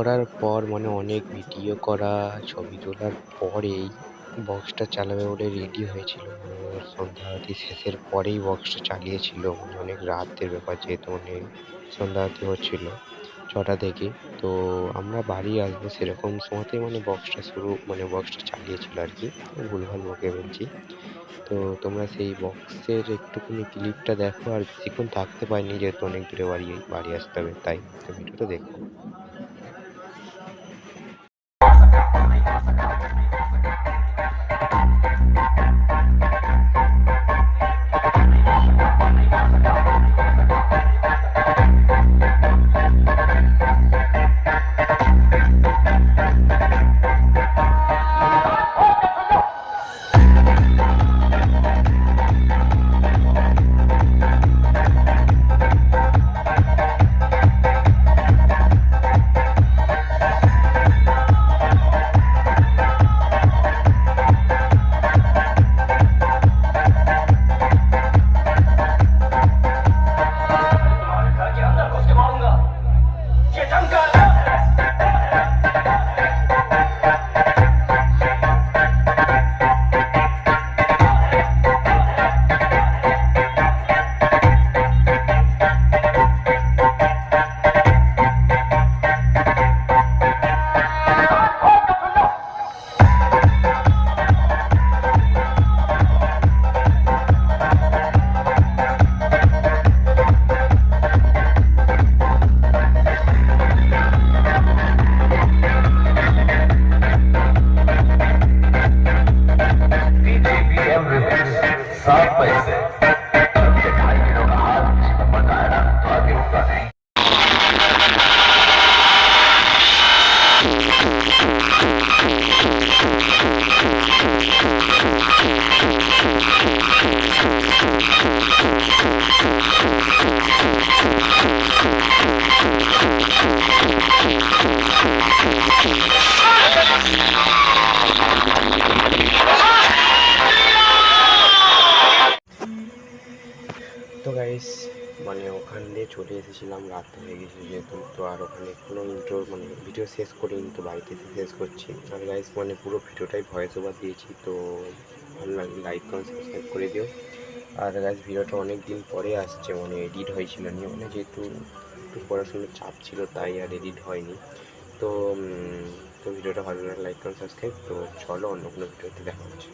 করার পর মানে অনেক ভিডিও করা, ছবি তোলার পরেই বক্সটা চালাবে বলে রেডি হয়েছিল। মানে সন্ধ্যা আরতি শেষের পরেই বক্সটা চালিয়েছিল। মানে অনেক রাতের ব্যাপার যেহেতু মানে সন্ধ্যা আরতি হচ্ছিল ছটা থেকে। তো আমরা বাড়ি আসব সেরকম সময়তেই মানে বক্সটা শুরু মানে বক্সটা চালিয়েছিল আর কি। ভুলভাল বকে বলছি। তো তোমরা সেই বক্সের একটুখানি ক্লিপটা দেখো। আর বেশিক্ষণ থাকতে পারিনি যেহেতু অনেক দূরে বাড়ি বাড়ি আসতে হবে, তাই তো দেখো। Yes, I'm not বাধা দেয় guys মানে ওখান দিয়ে চলে এসেছিলাম, রাত হয়ে গেছে যেহেতু, তো আর ওখানে কোনো ইন্ট্রো মানে ভিডিও শেষ করিনি, তো বাড়িতে এসে শেষ করছি। আর গাইস মানে পুরো ভিডিওটাই ভয়েস ওভার দিয়েছি, তো ভালো লাগলে লাইক কমেন্ট সাবস্ক্রাইব করে দিও। আর গাইস ভিডিওটা অনেক দিন পরে আসছে মানে এডিট হয়েছিল নিয়ে মানে যেহেতু একটু পড়াশোনার চাপ ছিল, তাই আর এডিট হয়নি। তো তো ভিডিওটা ভালো লাগলে লাইক কমেন্ট সাবস্ক্রাইব তো চলো অন্য কোনো ভিডিওতে দেখা হচ্ছে।